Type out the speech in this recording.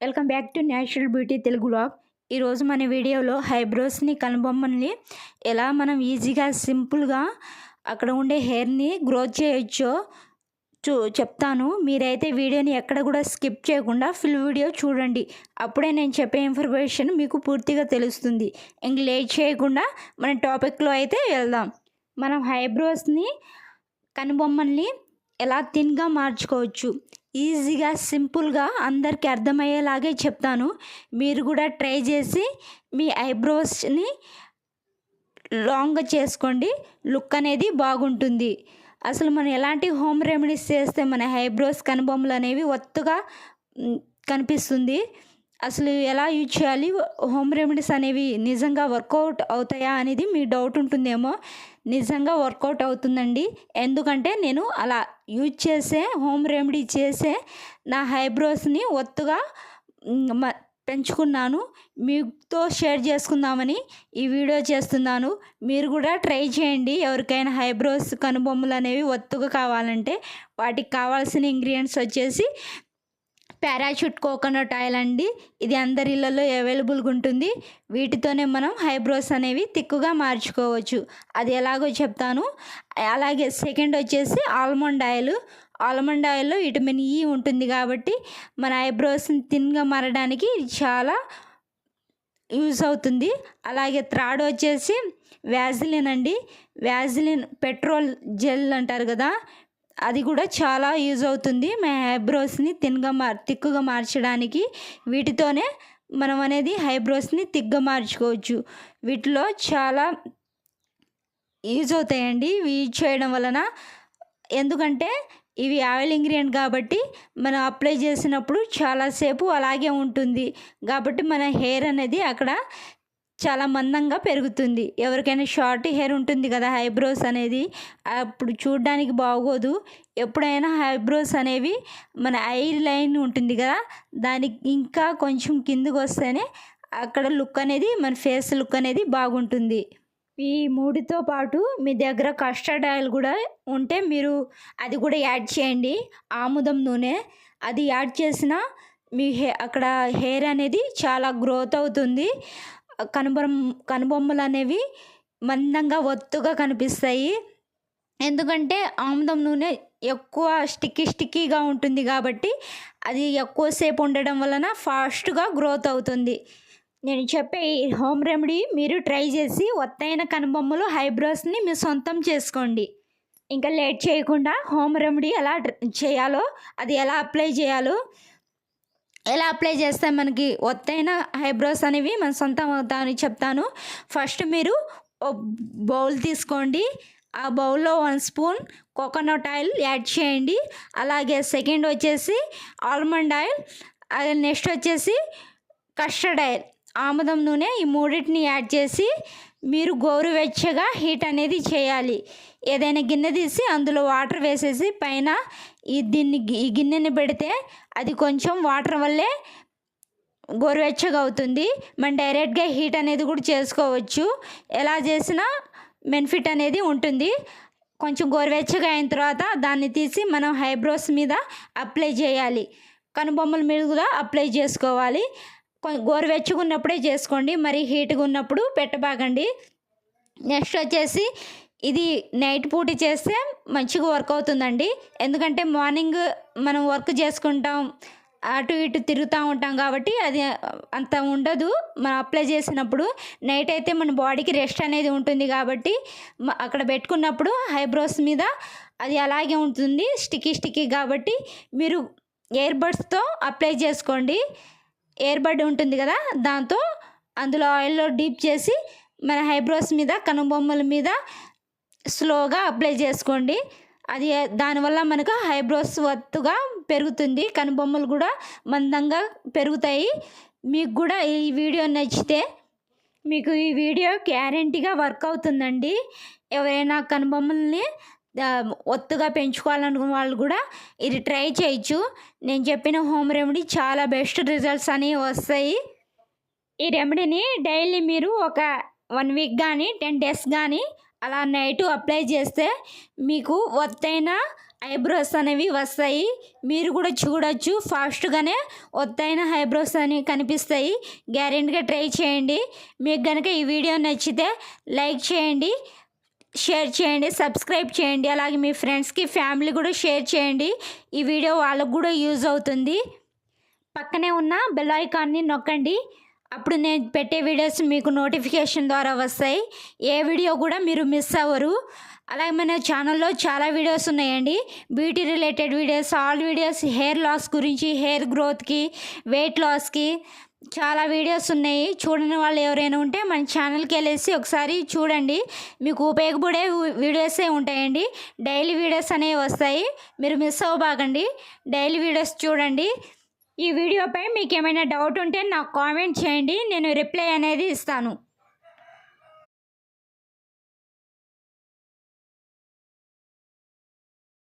Welcome back to natural beauty Telugu blog ఈరోజు మన వీడియోలో హైబ్రోస్ని కనుబొమ్మల్ని ఎలా మనం ఈజీగా సింపుల్గా అక్కడ ఉండే హెయిర్ని గ్రోత్ చేయొచ్చో చూ చెప్తాను. మీరైతే వీడియోని ఎక్కడ కూడా స్కిప్ చేయకుండా ఫుల్ వీడియో చూడండి. అప్పుడే నేను చెప్పే ఇన్ఫర్మేషన్ మీకు పూర్తిగా తెలుస్తుంది. ఇంక లేట్ చేయకుండా మన టాపిక్లో అయితే వెళ్దాం. మనం హైబ్రోస్ని కనుబొమ్మల్ని ఎలా థిన్గా మార్చుకోవచ్చు? ఈజీగా సింపుల్గా అందరికీ అర్థమయ్యేలాగే చెప్తాను. మీరు కూడా ట్రై చేసి మీ ఐబ్రోస్ని లాంగ్గా చేసుకోండి. లుక్ అనేది బాగుంటుంది. అసలు మనం ఎలాంటి హోమ్ రెమెడీస్ చేస్తే మన ఐబ్రోస్ కనుబొమ్మలు అనేవి ఒత్తుగా కనిపిస్తుంది. అసలు ఎలా యూజ్ చేయాలి? హోమ్ రెమెడీస్ అనేవి నిజంగా వర్కౌట్ అవుతాయా అనేది మీ డౌట్ ఉంటుందేమో. నిజంగా వర్కౌట్ అవుతుందండి. ఎందుకంటే నేను అలా యూజ్ చేసే హోమ్ రెమెడీ చేసే నా హైబ్రోస్ని ఒత్తుగా మ- పెంచుకున్నాను. మీతో షేర్ చేసుకుందామని ఈ వీడియో చేస్తున్నాను. మీరు కూడా ట్రై చేయండి. ఎవరికైనా హైబ్రోస్ కనుబొమ్మలు అనేవి ఒత్తుగా కావాలంటే వాటికి కావాల్సిన ఇంగ్రీడియంట్స్ వచ్చేసి పారాషూట్ కోకోనట్ ఆయిల్ అండి. ఇది అందరి ఇళ్ళలో అవైలబుల్గా ఉంటుంది. వీటితోనే మనం హైబ్రోస్ అనేవి తిక్కుగా మార్చుకోవచ్చు. అది ఎలాగో చెప్తాను. అలాగే సెకండ్ వచ్చేసి ఆల్మండ్ ఆయిల్. ఆల్మండ్ ఆయిల్లో విటమిన్ ఈ ఉంటుంది కాబట్టి మన ఐబ్రోస్ని థిన్గా మారడానికి చాలా యూజ్ అవుతుంది. అలాగే థర్డ్ వచ్చేసి వ్యాజిలిన్ అండి. వ్యాజిలిన్ పెట్రోల్ జెల్ అంటారు కదా అది కూడా చాలా యూజ్ అవుతుంది. మా ఐబ్రోస్ని తిన్గా మార్ తిక్కుగా మార్చడానికి వీటితోనే మనం అనేది ఐబ్రోస్ని తిగ్గా మార్చుకోవచ్చు. వీటిలో చాలా యూజ్ అవుతాయండి. ఇవి యూజ్ చేయడం వలన ఎందుకంటే ఇవి ఆయిల్ ఇంగ్రీడియంట్ కాబట్టి మనం అప్లై చేసినప్పుడు చాలాసేపు అలాగే ఉంటుంది. కాబట్టి మన హెయిర్ అనేది అక్కడ చాలా మందంగా పెరుగుతుంది. ఎవరికైనా షార్ట్ హెయిర్ ఉంటుంది కదా ఐబ్రోస్ అనేది. అప్పుడు చూడడానికి బాగోదు. ఎప్పుడైనా ఐబ్రోస్ అనేవి మన ఐ లైన్ ఉంటుంది కదా దానికి ఇంకా కొంచెం కిందకు వస్తేనే అక్కడ లుక్ అనేది మన ఫేస్ లుక్ అనేది బాగుంటుంది. ఈ మూడితో పాటు మీ దగ్గర కస్టర్డ్ ఆయిల్ కూడా ఉంటే మీరు అది కూడా యాడ్ చేయండి. ఆముదం నూనె. అది యాడ్ చేసిన మీ హే అక్కడ హెయిర్ అనేది చాలా గ్రోత్ అవుతుంది. కనుబొమ్మ కనుబొమ్మలు అనేవి మందంగా ఒత్తుగా కనిపిస్తాయి. ఎందుకంటే ఆముదం నూనె ఎక్కువ స్టిక్కీ స్టిక్కీగా ఉంటుంది కాబట్టి అది ఎక్కువసేపు ఉండడం వలన ఫాస్ట్గా గ్రోత్ అవుతుంది. నేను చెప్పే ఈ హోమ్ రెమెడీ మీరు ట్రై చేసి ఒత్తైన కనుబొమ్మలు హైబ్రోస్ని మీ సొంతం చేసుకోండి. ఇంకా లేట్ చేయకుండా హోమ్ రెమెడీ ఎలా చేయాలో అది ఎలా అప్లై చేయాలో ఎలా అప్లై చేస్తే మనకి ఒత్తైన ఐబ్రోస్ అనేవి మన సొంతం అవుతామని చెప్తాను. ఫస్ట్ మీరు ఓ బౌల్ తీసుకోండి. ఆ బౌల్లో one spoon coconut oil add చేయండి. అలాగే సెకండ్ వచ్చేసి ఆల్మండ్ ఆయిల్ నెక్స్ట్ వచ్చేసి కస్టర్డ్ ఆయిల్ ఆముదం నూనె ఈ మూడింటిని యాడ్ చేసి మీరు గోరువెచ్చగా హీట్ అనేది చేయాలి. ఏదైనా గిన్నె తీసి అందులో వాటర్ వేసేసి పైన ఈ దీన్ని ఈ గిన్నెని పెడితే అది కొంచెం వాటర్ వల్లే గోరువెచ్చగా అవుతుంది. మనం డైరెక్ట్గా హీట్ అనేది కూడా చేసుకోవచ్చు. ఎలా చేసినా బెనిఫిట్ అనేది ఉంటుంది. కొంచెం గోరువెచ్చగా అయిన తర్వాత దాన్ని తీసి మనం హైబ్రోస్ మీద అప్లై చేయాలి. కనుబొమ్మల మీద కూడా అప్లై చేసుకోవాలి. గోరువెచ్చగా ఉన్నప్పుడే చేసుకోండి. మరి హీట్గా ఉన్నప్పుడు పెట్టబాకండి. నెక్స్ట్ వచ్చేసి ఇది నైట్ పూట చేస్తే మంచిగా వర్క్ అవుతుందండి ఎందుకంటే మార్నింగ్ మనం వర్క్ చేసుకుంటాం అటు ఇటు తిరుగుతూ ఉంటాం కాబట్టి అది అంత ఉండదు. మనం అప్లై చేసినప్పుడు నైట్ అయితే మన బాడీకి రెస్ట్ అనేది ఉంటుంది కాబట్టి అక్కడ పెట్టుకున్నప్పుడు ఐబ్రోస్ మీద అది అలాగే ఉంటుంది. స్టిక్కీ స్టిక్కీ కాబట్టి మీరు ఇయర్ బడ్స్తో అప్లై చేసుకోండి. ఏర్పడి ఉంటుంది కదా దాంతో అందులో ఆయిల్లో డీప్ చేసి మన హైబ్రోస్ మీద కనుబొమ్మల మీద స్లోగా అప్లై చేసుకోండి. అది దానివల్ల మనకు హైబ్రోస్ ఒత్తుగా పెరుగుతుంది కనుబొమ్మలు కూడా మందంగా పెరుగుతాయి. మీకు కూడా ఈ వీడియో నచ్చితే మీకు ఈ వీడియో గ్యారంటీగా వర్క్ అవుతుందండి. ఎవరైనా కనుబొమ్మల్ని ఒత్తుగా పెంచుకోవాలనుకున్న వాళ్ళు కూడా ఇది ట్రై చేయొచ్చు. నేను చెప్పిన హోమ్ రెమెడీ చాలా బెస్ట్ రిజల్ట్స్ అనేవి వస్తాయి. ఈ రెమెడీని డైలీ మీరు ఒక వన్ వీక్ కానీ టెన్ డేస్ కానీ అలా నైట్ అప్లై చేస్తే మీకు ఒత్తైన ఐబ్రోస్ అనేవి వస్తాయి. మీరు కూడా చూడొచ్చు. ఫాస్ట్గానే ఒత్తైన ఐబ్రోస్ అని కనిపిస్తాయి. గ్యారెంటీగా ట్రై చేయండి. మీకు కనుక ఈ వీడియో నచ్చితే లైక్ చేయండి. షేర్ చేయండి సబ్స్క్రైబ్ చేయండి అలాగే మీ ఫ్రెండ్స్కి ఫ్యామిలీ కూడా షేర్ చేయండి. ఈ వీడియో వాళ్ళకు కూడా యూజ్ అవుతుంది. పక్కనే ఉన్న బెల్ ఐకాన్ని నొక్కండి. అప్పుడు నేను పెట్టే వీడియోస్ మీకు నోటిఫికేషన్ ద్వారా వస్తాయి. ఏ వీడియో కూడా మీరు మిస్ అవ్వరు. అలాగే మన ఛానల్లో చాలా వీడియోస్ ఉన్నాయండి. Beauty related videos all videos hair loss గురించి హెయిర్ గ్రోత్కి వెయిట్ లాస్కి చాలా వీడియోస్ ఉన్నాయి. చూడని వాళ్ళు ఎవరైనా ఉంటే మన ఛానల్కి వెళ్ళేసి ఒకసారి చూడండి. మీకు ఉపయోగపడే వీడియోసే ఉంటాయండి. డైలీ వీడియోస్ అనేవి వస్తాయి. మీరు మిస్ అవ్వబాకండి. డైలీ వీడియోస్ చూడండి. ఈ వీడియోపై మీకు ఏమైనా డౌట్ ఉంటే నాకు కామెంట్ చేయండి. నేను రిప్లై అనేది ఇస్తాను.